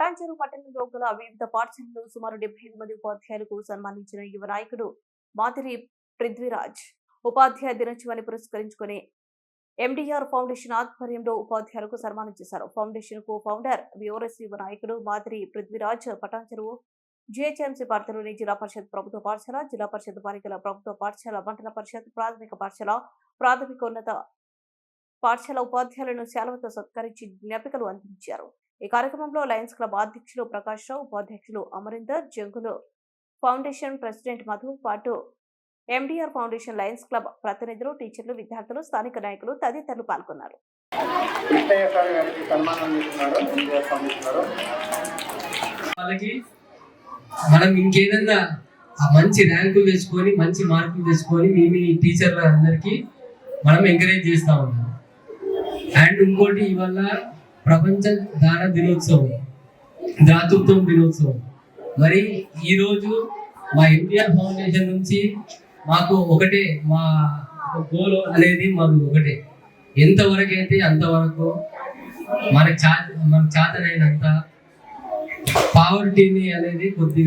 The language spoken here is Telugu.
పట్టణంలో గల వివిధ పాఠశాలలో సుమారు డెబ్బై ఐదు మంది ఉపాధ్యాయులకు సన్మానించిన యువ నాయకుడు మాదిరి పృథ్వీరాజ్. ఉపాధ్యాయ దినోత్సవాన్ని పురస్కరించుకుని ఎండిఆర్ ఫౌండేషన్ ఆధ్వర్యంలో ఉపాధ్యాయులకు సన్మానం చేశారు. ఫౌండేషన్కు ఫౌండర్ విఓఎస్ యువ నాయకుడు మాదిరి పృథ్వీరాజ్ పటాంచెరువు జిహెచ్ఎంసీ పరిధిలోని జిల్లా పరిషత్ ప్రభుత్వ పాఠశాల జిల్లా పరిషత్ బాలికల ప్రభుత్వ పాఠశాల మండల పరిషత్ ప్రాథమిక పాఠశాల ప్రాథమికోన్నత పాఠశాల ఉపాధ్యాయులను శాలవతో సత్కరించి జ్ఞాపికలు అందించారు. ఈ కార్యక్రమంలో లయన్స్ క్లబ్ అధ్యక్షులు ప్రకాష్ రావు ఉపాధ్యక్షులు అమరీందర్ జంగులు ఫౌండేషన్ ప్రెసిడెంట్ మధు పాటు ఎండిఆర్ ఫౌండేషన్ లయన్స్ క్లబ్ ప్రతినిధులు టీచర్లు విద్యార్థులు స్థానిక నాయకులు తదితరులు పాల్గొన్నారు. మనం ఇంకేదన్నా ఆ మంచి ర్యాంకులు తెచ్చుకొని మంచి మార్కులు తెచ్చుకొని మీ మీ టీచర్ల అందరికీ మనం ఎంకరేజ్ చేస్తూ ఉన్నాం. అండ్ ఇంకోటి ఇవల్ల ప్రపంచ దాన దినోత్సవం దాతృత్వం దినోత్సవం. మరి ఈరోజు మా ఎన్టీఆర్ ఫౌండేషన్ నుంచి మాకు ఒకటే మా గోల్ అనేది మాకు ఒకటే. ఎంతవరకు అయితే అంతవరకు మనకు చా మనకు చేతనైనంత పావర్టీని అనేది కొద్దిగా